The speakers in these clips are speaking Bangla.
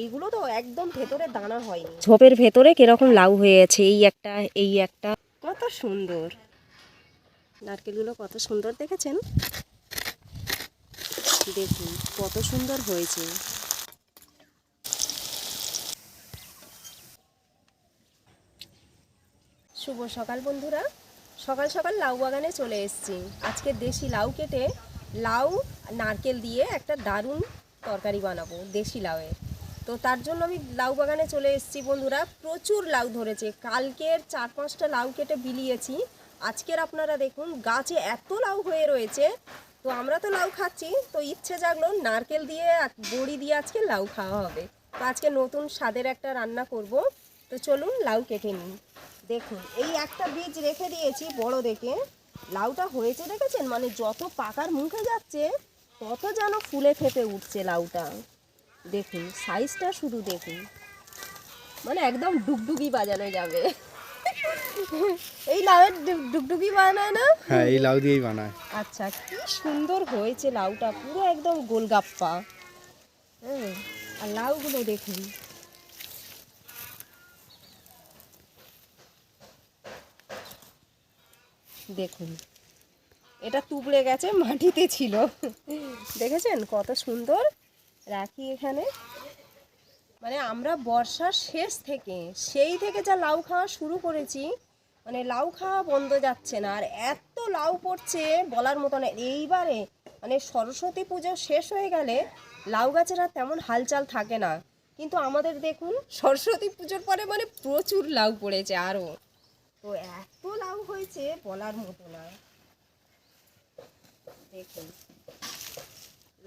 এইগুলো তো একদম ভেতরে দানা হয়নি। ঝোপের ভেতরে কীরকম লাউ হয়ে আছে এই একটা এই একটা। কত সুন্দর। নারকেলগুলো কত সুন্দর দেখেছেন? দেখুন কত সুন্দর হয়েছে। শুভ সকাল বন্ধুরা। সকাল সকাল লাউ বাগানে চলে এসেছি। আজকে দেশি লাউ কেটে লাউ নারকেল দিয়ে একটা দারুণ তরকারি বানাবো দেশি লাউয়ের। তো তার জন্য আমি লাউ বাগানে চলে এসেছি বন্ধুরা। প্রচুর লাউ ধরেছে। কালকের চার পাঁচটা লাউ কেটে বিলিয়েছি। আজকের আপনারা দেখুন, গাছে এত লাউ হয়ে রয়েছে। তো আমরা তো লাউ খাচ্ছি। তো ইচ্ছে জাগলো নারকেল দিয়ে বড়ি দিয়ে আজকে লাউ খাওয়া হবে। তো আজকে নতুন স্বাদের একটা রান্না করব। তো চলুন লাউ কেটে নিই। দেখুন, এই একটা বীজ রেখে দিয়েছি বড় দেখে। লাউটা হয়েছে দেখেছেন? মানে যত পাকার মুখে যাচ্ছে, তত যেন ফুলে ফেপে উঠছে লাউটা। দেখুন সাইজটা শুধু দেখুন। মানে একদম ডুগডুগি বাজানো যাবে। এই লাউয়ের ডুগ- ডুগডুগি বানায় না? হ্যাঁ এই লাউ দিয়েই বানায়। আচ্ছা কি সুন্দর হয়েছে লাউটা পুরো একদম গোলগাপ্পা। হ্যাঁ আর লাউগুলো দেখুন। দেখুন এটা তুবড়ে গেছে মাটিতে ছিল। দেখেছেন কত সুন্দর? রাখি এখানে। মানে আমরা বর্ষার শেষ থেকে, সেই থেকে যা লাউ খাওয়া শুরু করেছি মানে লাউ খাওয়া বন্ধ যাচ্ছে না। আর এত লাউ পড়ছে বলার মতো না। এইবারে মানে সরস্বতী পুজো শেষ হয়ে গেলে লাউ গাছের আর তেমন হালচাল থাকে না। কিন্তু আমাদের দেখুন, সরস্বতী পুজোর পরে মানে প্রচুর লাউ পড়েছে আরও তো এত লাউ হয়েছে বলার মতো না। দেখুন,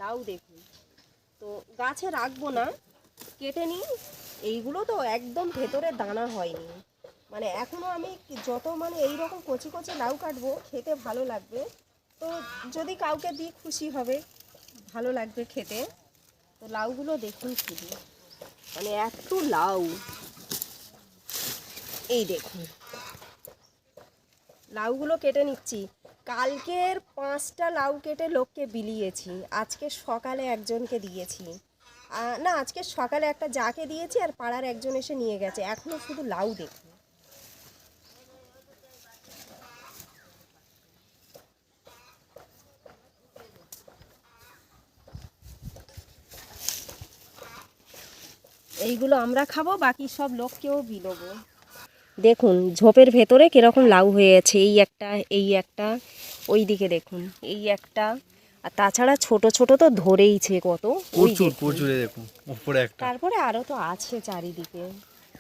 লাউ দেখুন। তো গাছে রাখব না, কেটে নিই। এইগুলো তো একদম ভেতরে দানা হয়নি। মানে এখনও আমি যত মানে এই রকম কচি কচি লাউ কাটবো, খেতে ভালো লাগবে। তো যদি কাউকে দিই, খুশি হবে। ভালো লাগবে খেতে। তো লাউগুলো দেখুন শুধু। মানে এত লাউ। এই দেখুন। লাউগুলো কেটে নিচ্ছি। কালকের পাঁচটা লাউ কেটে লোককে বিলিয়েছি। আজকে সকালে একজনকে দিয়েছি। না, আজকে সকালে একটা যাকে দিয়েছি আর পাড়ার একজন এসে নিয়ে গেছে। এখনও শুধু লাউ দেখুন এইগুলো আমরা খাব, বাকি সব লোককেও বিলোবো। দেখুন ঝোপের ভেতরে কীরকম লাউ হয়ে হয়েছে এই একটা এই একটা ওই দিকে দেখুন এই একটা আর তাছাড়া ছোট ছোট তো ধরেইছে কত প্রচুর দেখুন। প্রচুর দেখুন উপরে একটা। তারপরে আরও তো আছে চারিদিকে।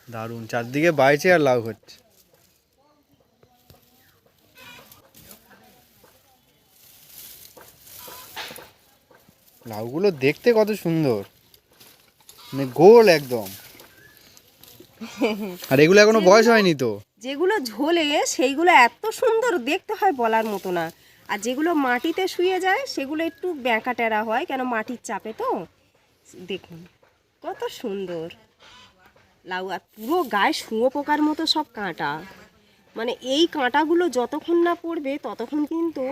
দারুণ চারদিকে বাইছে আর লাউ হচ্ছে। লাউগুলো দেখতে কত সুন্দর। মানে গোল একদম। আর এগুলো এখনও বয়স হয়নি তো? যেগুলো ঝোলে সেইগুলো এত সুন্দর দেখতে হয় বলার মতো না। আর যেগুলো মাটিতে শুয়ে যায় সেগুলো একটু ব্যাঁকা টেরা হয় কেন মাটির চাপে তো? দেখুন কত সুন্দর। লাউ আর পুরো গায়ে শুঁয়ো পোকার মতো সব কাঁটা। মানে এই কাঁটাগুলো যতক্ষণ না পড়বে ততক্ষণ কিন্তু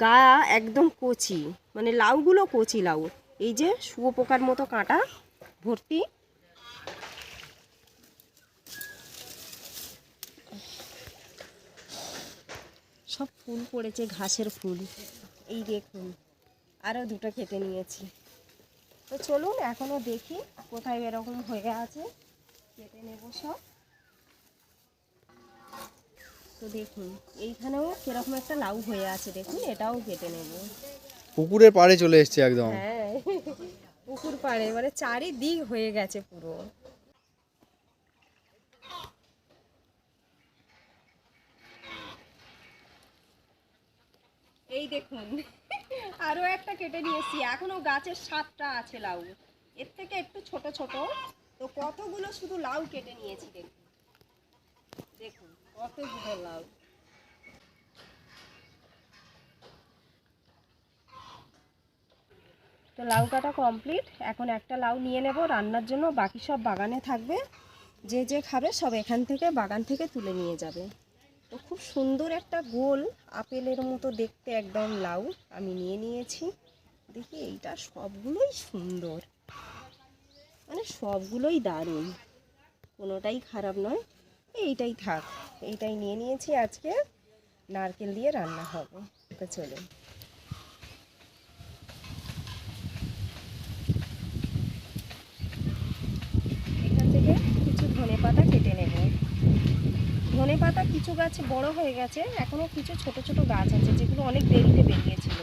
গা একদম কচি। মানে লাউগুলো কচি লাউ। এই যে শুঁয়ো পোকার মতো কাঁটা ভর্তি সব ফুল পড়েছে ঘাসের ফুল। এই দেখুন আরও দুটো কেটে নিয়েছি। তো চলুন এখনও দেখি কোথায় এরকম হয়ে আছে। কেটে নেব সব। তো দেখুন এইখানেও কীরকম একটা লাউ হয়ে আছে দেখুন এটাও কেটে নেব। পুকুরের পাড়ে চলে এসছে একদম। হ্যাঁ পুকুর পাড়ে মানে চারিদিক হয়ে গেছে পুরো। এই দেখুন। আরও একটা কেটে নিয়েছি। এখনও গাছের সাতটা আছে লাউ। এর থেকে একটু ছোট ছোট। তো কতগুলো শুধু লাউ কেটে নিয়েছি দেখুন। দেখুন, কতগুলো লাউ। তো লাউ কাটা কমপ্লিট। এখন একটা লাউ নিয়ে নেব রান্নার জন্য। বাকি সব বাগানে থাকবে। যে যে খাবে সব এখান থেকে বাগান থেকে তুলে নিয়ে যাবে। খুব সুন্দর একটা গোল আপেলের মতো দেখতে, একদম লাউ আমি নিয়ে নিয়েছি। দেখি, এইটা সবগুলোই সুন্দর। মানে সবগুলোই দারুণ। কোনোটাই খারাপ নয়। এইটাই থাক। এইটাই নিয়ে নিয়েছি আজকে। নারকেল দিয়ে রান্না হবে। তো চলুন এখান থেকে কিছু ধনে পাতা কেটে নেব ধনে পাতা কিছু গাছ বড় হয়ে গেছে এখনও কিছু ছোট ছোট গাছ আছে যেগুলো অনেক দেরিতে বেরিয়েছিল।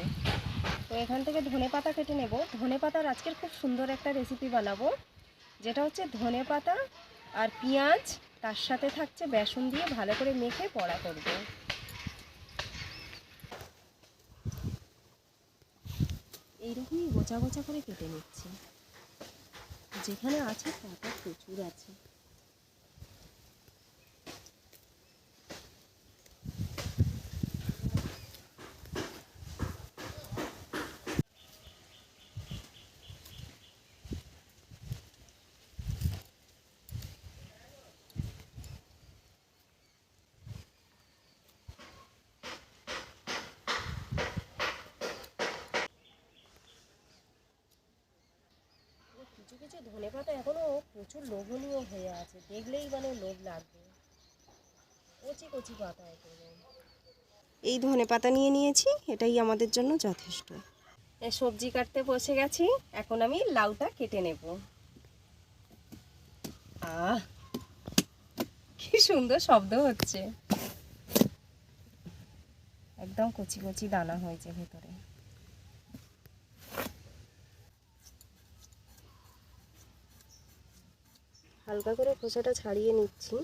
তো এখান থেকে ধনে পাতা কেটে নেব। ধনে পাতার আজকের খুব সুন্দর একটা রেসিপি বানাবো, যেটা হচ্ছে ধনে পাতা আর পেঁয়াজ, তার সাথে থাকছে বেসন দিয়ে ভালো করে মেখে পড়া করব। এইরকমই গোচা গোচা করে কেটে নিচ্ছি। যেখানে আছে পাতা প্রচুর আছে। কিছু ধনে পাতা এখনও প্রচুর লোভনীয় হয়ে আছে দেখলেই মানে লোভ লাগবে। কচি কচি পাতা এগুলো এই ধনে পাতা নিয়ে নিয়েছি এটাই আমাদের জন্য যথেষ্ট। সবজি কাটতে বসে গেছি এখন আমি লাউটা কেটে নেব। আহ কি সুন্দর শব্দ হচ্ছে। একদম কচি কচি দানা হয়েছে ভেতরে। হালকা করে খোসাটা ছাড়িয়ে নিচ্ছি।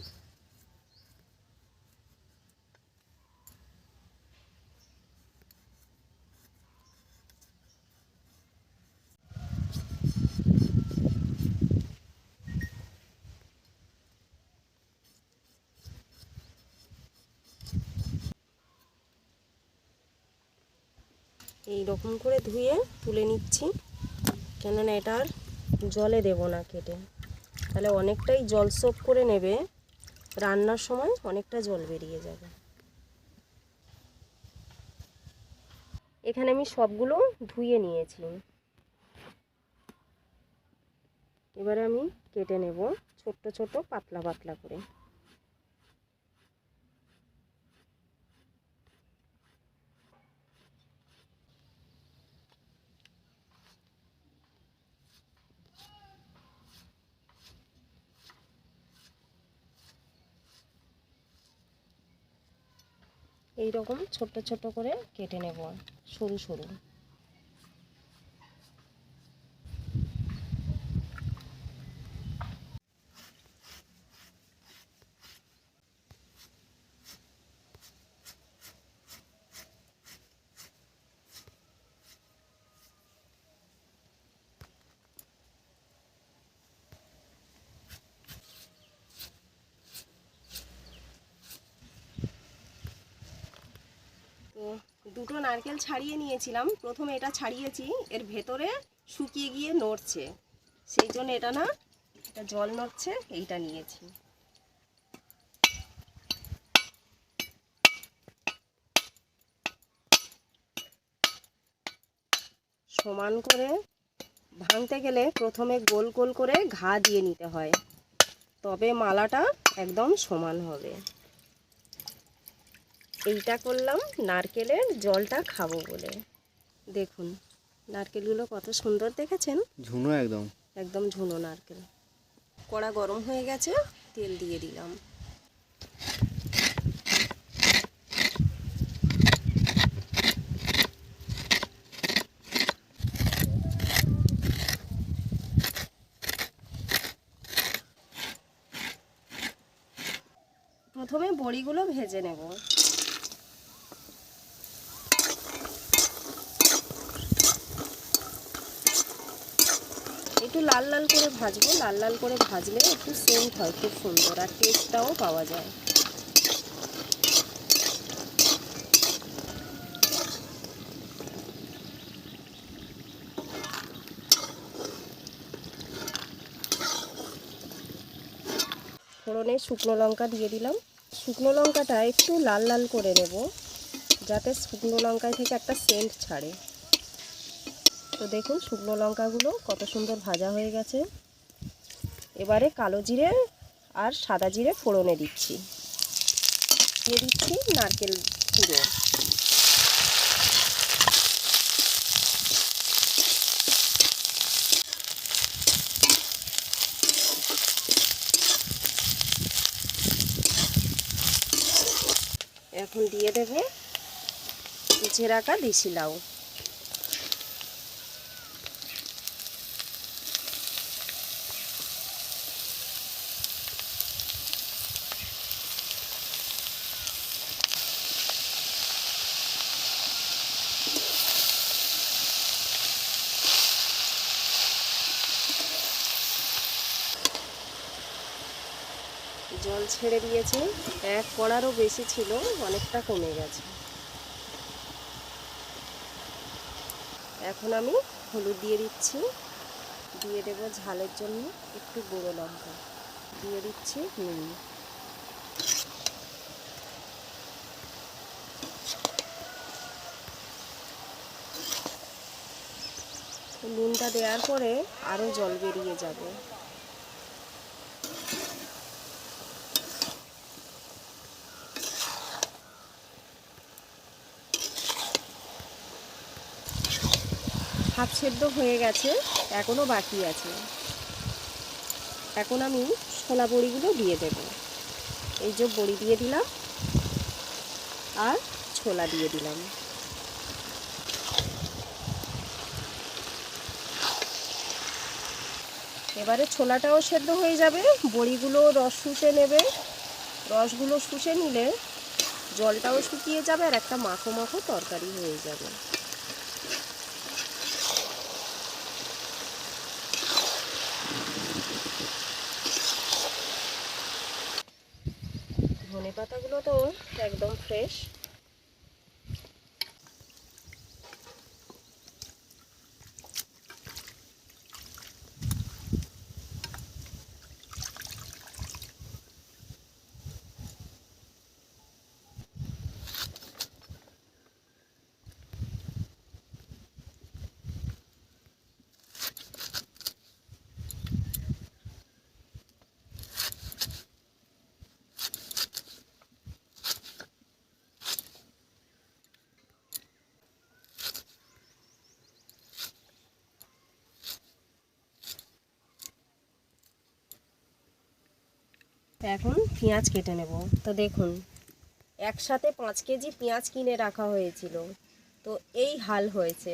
এই রকম করে ধুয়ে তুলে নিচ্ছি। কেননা এটা আর জলে দেব না কেটে। তাহলে অনেকটাই জল সোপ করে নেবে, রান্নার সময় অনেকটা জল বেরিয়ে যাবে। এখানে আমি সবগুলো ধুয়ে নিয়েছি। এবারে আমি কেটে নেব ছোট্ট ছোট পাতলা পাতলা করে। এই রকম ছোট ছোট করে কেটে নেব সরু সরু তো দুটো নারকেল ছাড়িয়ে নিয়েছিলাম। প্রথমে এটা ছাড়িয়েছি, এর ভেতরে শুকিয়ে গিয়ে নড়ছে। সেই জন্য এটা না, এটা জল নড়ছে, এইটা নিয়েছি। সমান করে ভাঙতে গেলে প্রথমে গোল গোল করে ঘা দিয়ে নিতে হয়। তবে মালাটা একদম সমান হবে। এইটা করলাম নারকেলের জলটা খাব বলে। দেখুন নারকেলগুলো কত সুন্দর দেখেছেন? ঝুনো একদম। একদম ঝুনো নারকেল। কড়া গরম হয়ে গেছে তেল দিয়ে দিলাম। প্রথমে বড়িগুলো ভেজে নেব। একটু লাল লাল করে ভাজবো। লাল লাল করে ভাজলে একটু সেন্ট হয়, খুব সুন্দর আর টেস্টটাও পাওয়া যায়। ফোড়নে শুকনো লঙ্কা দিয়ে দিলাম। শুকনো লঙ্কাটা একটু লাল লাল করে নেব, যাতে শুকনো লঙ্কায় থেকে একটা সেন্ট ছাড়ে। তো দেখুন শুকনো লঙ্কাগুলো কত সুন্দর ভাজা হয়ে গেছে। এবারে কালো জিরে আর সাদা জিরে ফোড়নে দিচ্ছি। দিয়ে দিচ্ছি নারকেল কুড়ো এখন দিয়ে দেব কুচে রাখা লাউ। জল ছেড়ে দিয়েছে। এক কড়ারও বেশি ছিল, অনেকটা কমে গেছে। এখন আমি হলুদ দিয়ে দিচ্ছি। দিয়ে দেবো ঝালের জন্য একটু গুঁড়ো লঙ্কা। দিয়ে দিচ্ছি নুন নুনটা দেওয়ার পরে আরও জল বেরিয়ে যাবে। হাফ সেদ্ধ হয়ে গেছে এখনও বাকি আছে। এখন আমি ছোলা বড়িগুলো দিয়ে দেব। এই যে বড়ি দিয়ে দিলাম আর ছোলা দিয়ে দিলাম। এবারে ছোলাটাও সেদ্ধ হয়ে যাবে, বড়িগুলো রস শুষে নেবে। রসগুলো শুষে নিলে জলটাও শুকিয়ে যাবে আর একটা মাখো মাখো তরকারি হয়ে যাবে। ধনে পাতাগুলো তো একদম ফ্রেশ এখন পেঁয়াজ কেটে নেব। তো দেখুন, একসাথে পাঁচ কেজি পেঁয়াজ কিনে রাখা হয়েছিল। তো এই হাল হয়েছে।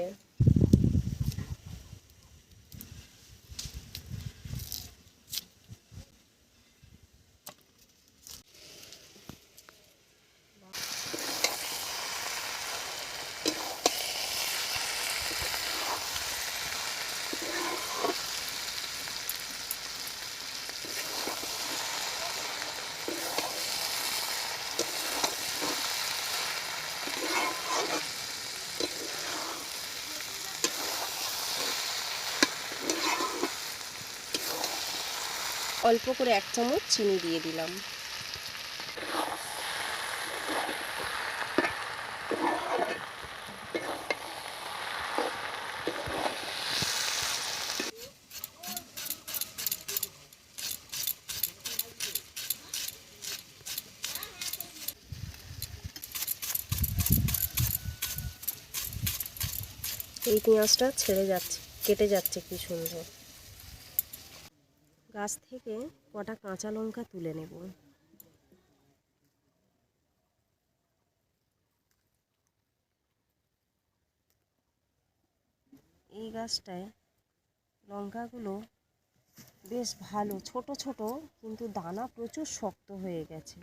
অল্প করে এক চামচ চিনি দিয়ে দিলাম। এই পেঁয়াজটা ছেড়ে যাচ্ছে, কেটে যাচ্ছে কি সুন্দর। গাছ থেকে কটা কাঁচা লঙ্কা তুলে নেব। এই গাছটায় লঙ্কাগুলো বেশ ভালো, ছোট ছোট, কিন্তু দানা প্রচুর শক্ত হয়ে গেছে।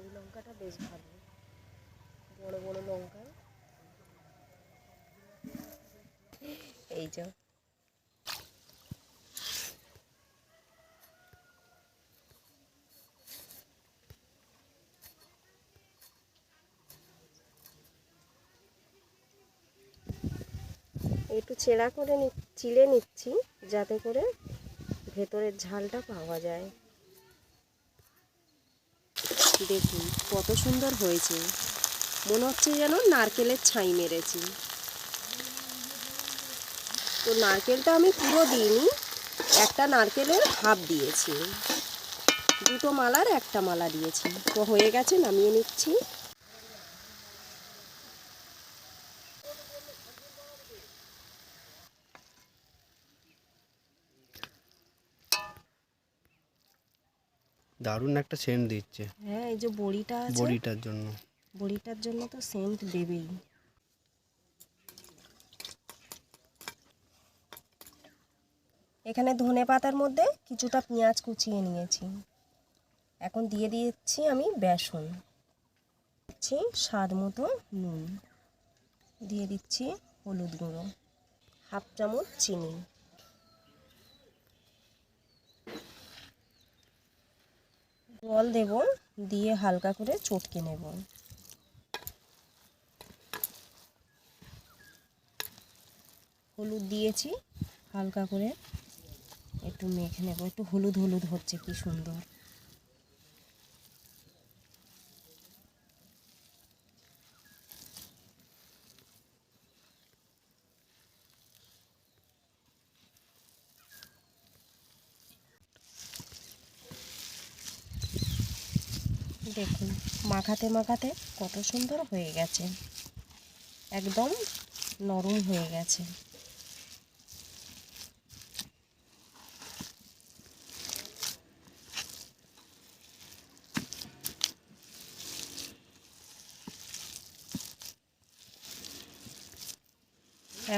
এই লঙ্কাটা বেশ ভালো। বড় বড় লঙ্কা। এই যে। একটু ছেঁড়া করে নি চিড়ে নিচ্ছি, যাতে করে ভেতরের ঝালটা পাওয়া যায়। দেখুন কত সুন্দর হয়েছে। মনে হচ্ছে যেন নারকেলের ছাই মেরেছি। তো নারকেলটা আমি পুরো দিইনি, একটা নারকেলের হাফ দিয়েছি। দুটো মালার একটা মালা দিয়েছি। তো হয়ে গেছে, নামিয়ে নিচ্ছি। দারুণ একটা সেন্ট দিচ্ছে। হ্যাঁ এই যে বড়িটা আছে। বড়িটার জন্য। বড়িটার জন্য তো সেন্ট দেবেই। এখানে ধনে পাতার মধ্যে কিছুটা পেঁয়াজ কুচিয়ে নিয়েছি। এখন দিয়ে দিচ্ছি আমি বেসন। দিচ্ছি স্বাদ মতো নুন। দিয়ে দিচ্ছি হলুদ গুঁড়ো। হাফ চামচ চিনি। জল দেব, দিয়ে হালকা করে চটকে নেব। হলুদ দিয়েছি, হালকা করে একটু মেখে নেব। একটু হলুদ হলুদ হচ্ছে, কি সুন্দর। দেখুন, মাখাতে মাখাতে কত সুন্দর হয়ে গেছে। একদম নরম হয়ে গেছে।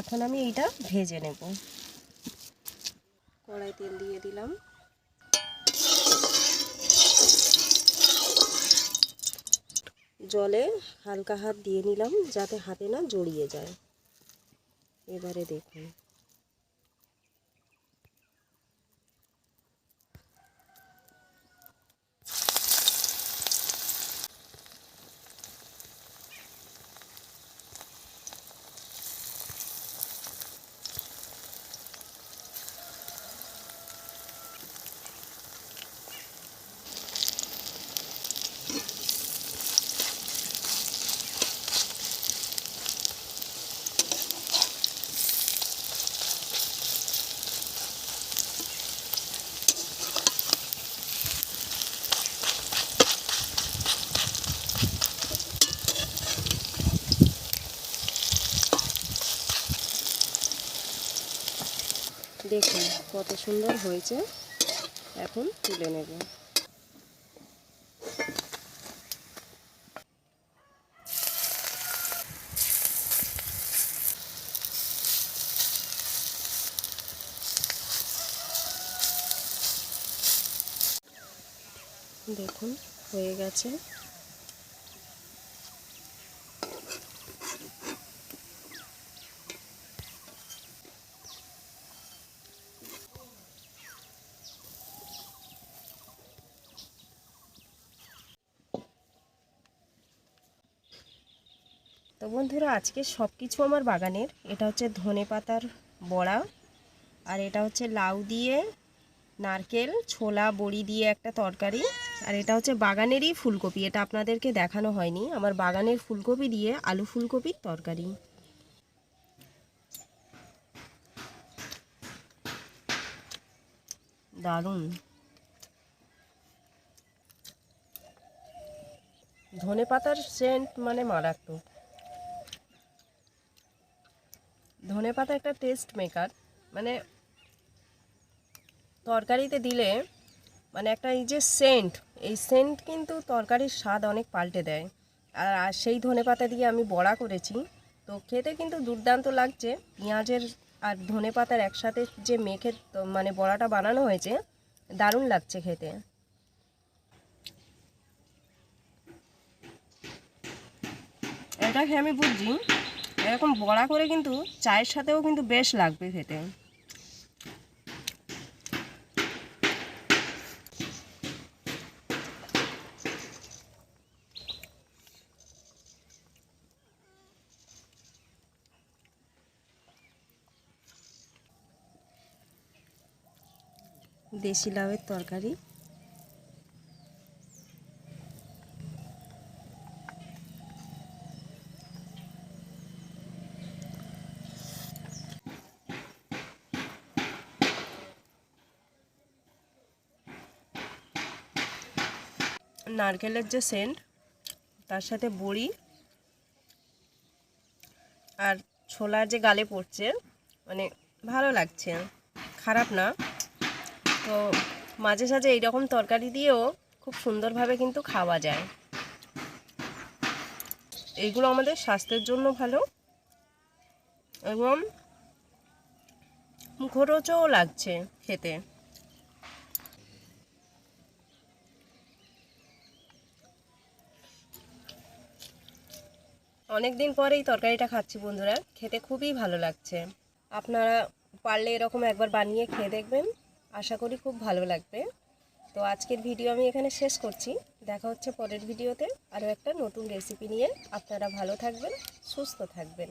এখন আমি এইটা ভেজে নেব। কড়াই তেল দিয়ে দিলাম। জলে হালকা হাত দিয়ে নিলাম যাতে হাতে না জড়িয়ে যায়। এবারে দেখুন। দেখুন কত সুন্দর হয়েছে। এখন তুলে নেব। দেখুন হয়ে গেছে। তো বন্ধুরা, আজকে সব কিছু আমার বাগানের। এটা হচ্ছে ধনে পাতার বড়া, আর এটা হচ্ছে লাউ দিয়ে নারকেল, ছোলা, বড়ি দিয়ে একটা তরকারি, আর এটা হচ্ছে বাগানেরই ফুলকপি। এটা আপনাদেরকে দেখানো হয়নি। আমার বাগানের ফুলকপি দিয়ে আলু ফুলকপির তরকারি। দারুণ। ধনে পাতার সেন্ট মানে মারাত্মক। ধনে পাতা একটা টেস্ট মেকার মানে তরকারিতে দিলে মানে একটা এই যে সেন্ট এই সেন্ট কিন্তু তরকারির স্বাদ অনেক পাল্টে দেয়। আর সেই ধনে পাতা দিয়ে আমি বড়া করেছি, তো খেতে কিন্তু দুর্দান্ত লাগছে। পেঁয়াজের আর ধনে পাতার একসাথে যে মেখে মানে বড়াটা বানানো হয়েছে, দারুণ লাগছে খেতে। এটাকে আমি বুঝছি। এরকম বড়া করে কিন্তু চায়ের সাথেও কিন্তু বেশ লাগবে খেতে। দেশি লাউয়ের তরকারি। নারকেলের যে সেন্ট, তার সাথে বড়ি আর ছোলার যে গালে পড়ছে মানে ভালো লাগছে, খারাপ না। তো মাঝে সাঝে এইরকম তরকারি দিয়েও খুব সুন্দরভাবে কিন্তু খাওয়া যায়। এইগুলো আমাদের স্বাস্থ্যের জন্য ভালো এবং মুখরোচও লাগছে খেতে। অনেক দিন পরে এই তরকারিটা খাচ্ছি বন্ধুরা। খেতে খুবই ভালো লাগছে। আপনারা পারলে এরকম একবার বানিয়ে খেয়ে দেখবেন। আশা করি খুব ভালো লাগবে। তো আজকের ভিডিও আমি এখানে শেষ করছি। দেখা হচ্ছে পরের ভিডিওতে। আরও একটা নতুন রেসিপি নিয়ে আপনারা ভালো থাকবেন, সুস্থ থাকবেন।